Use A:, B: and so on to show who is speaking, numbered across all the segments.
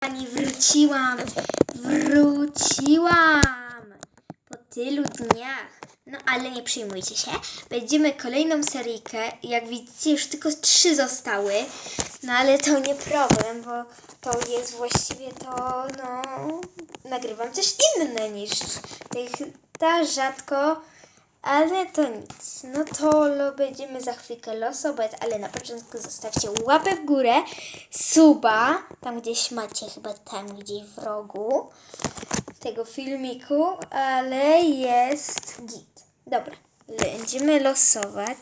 A: Pani wróciłam, wróciłam po tylu dniach. No ale nie przejmujcie się, będziemy kolejną seryjkę. Jak widzicie, już tylko trzy zostały. No ale to nie problem, bo to jest właściwie to, no, nagrywam coś inne niż tych, ta rzadko, ale to nic. No to będziemy za chwilkę losować, ale na początku zostawcie łapę w górę, suba, tam gdzieś macie, chyba tam gdzieś w rogu tego filmiku, ale jest git. Dobra, będziemy losować.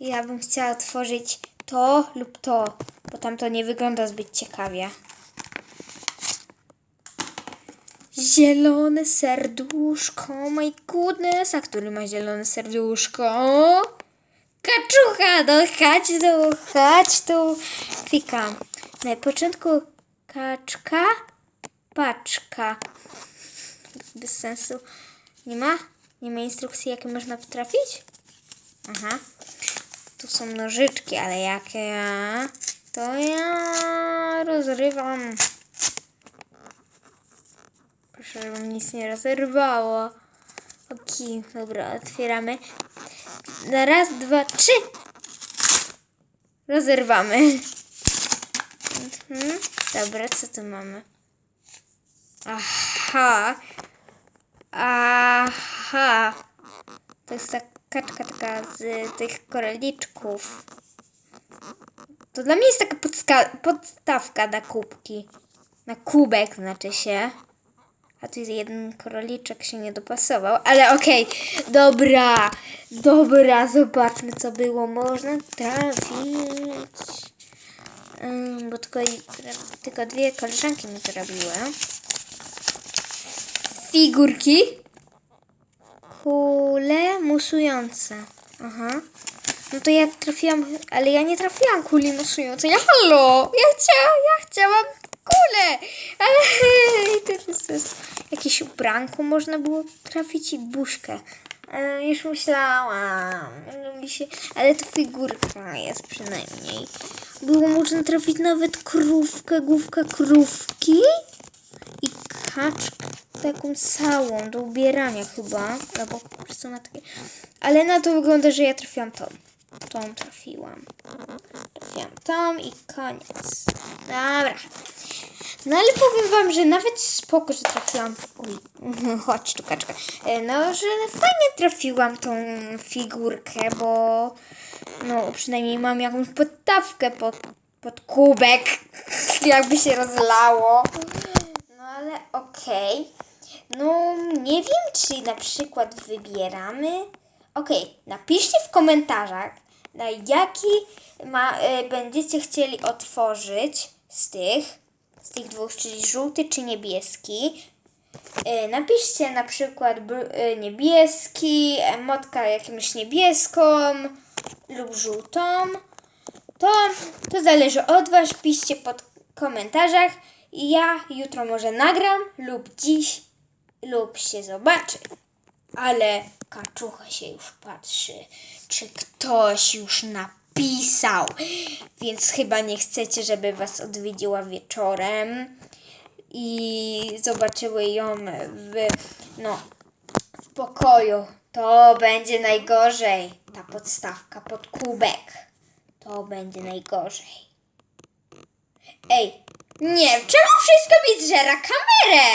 A: Ja bym chciała otworzyć to lub to, bo tam to nie wygląda zbyt ciekawie. Zielone serduszko, my goodness, a który ma zielone serduszko? Kaczucha, no chodź tu, chodź tu. Klikam. Na początku kaczka, paczka. Bez sensu. Nie ma? Nie ma instrukcji, jakie można potrafić? Aha. Tu są nożyczki, ale jakie ja... To ja rozrywam. Żeby nic nie rozerwało. Okej, dobra, otwieramy. Na raz, dwa, trzy. Rozerwamy. Mhm. Dobra, co tu mamy? Aha. Aha. To jest ta kaczka taka z tych koraliczków. To dla mnie jest taka podstawka na kubki. Na kubek znaczy się. A tu jest jeden koraliczek się nie dopasował, ale okej, dobra, dobra, zobaczmy co było. Można trafić. Ym, bo tylko, tylko dwie koleżanki mi to robiły. Figurki. Kule musujące. Aha. No to ja trafiłam, ale ja nie trafiłam kuli musującej. Ja halo! Ja chciałam, ja chciałam kulę! Ale to jest, to jakieś ubranko można było trafić i buźkę. E, już myślałam, się, ale to figurka jest przynajmniej. Było można trafić nawet krówkę, główkę krówki i kaczkę taką całą do ubierania chyba, albo po prostu na takie. Ale na to wygląda, że ja trafiłam tą. Tą trafiłam. Trafiłam tą i koniec. Dobra. No ale powiem wam, że nawet spoko, że trafiłam. Uj, chodź tu kaczka. E, No, że fajnie trafiłam tą figurkę, bo no przynajmniej mam jakąś podstawkę pod, pod kubek, jakby się rozlało. No ale okej. No nie wiem, czy na przykład wybieramy. Okej, napiszcie w komentarzach, na jaki ma, e, będziecie chcieli otworzyć z tych, z tych dwóch, czyli żółty czy niebieski. E, napiszcie na przykład e, niebieski, emotkę jakimś niebieską lub żółtą. To, to zależy od Was. Piszcie pod komentarzach ja jutro może nagram lub dziś lub się zobaczy. Ale kaczucha się już patrzy, czy ktoś już napisał. Więc chyba nie chcecie, żeby Was odwiedziła wieczorem i zobaczyły ją w, no, w pokoju. To będzie najgorzej. Ta podstawka pod kubek. To będzie najgorzej. Ej, nie, czemu wszystko mi kamerę?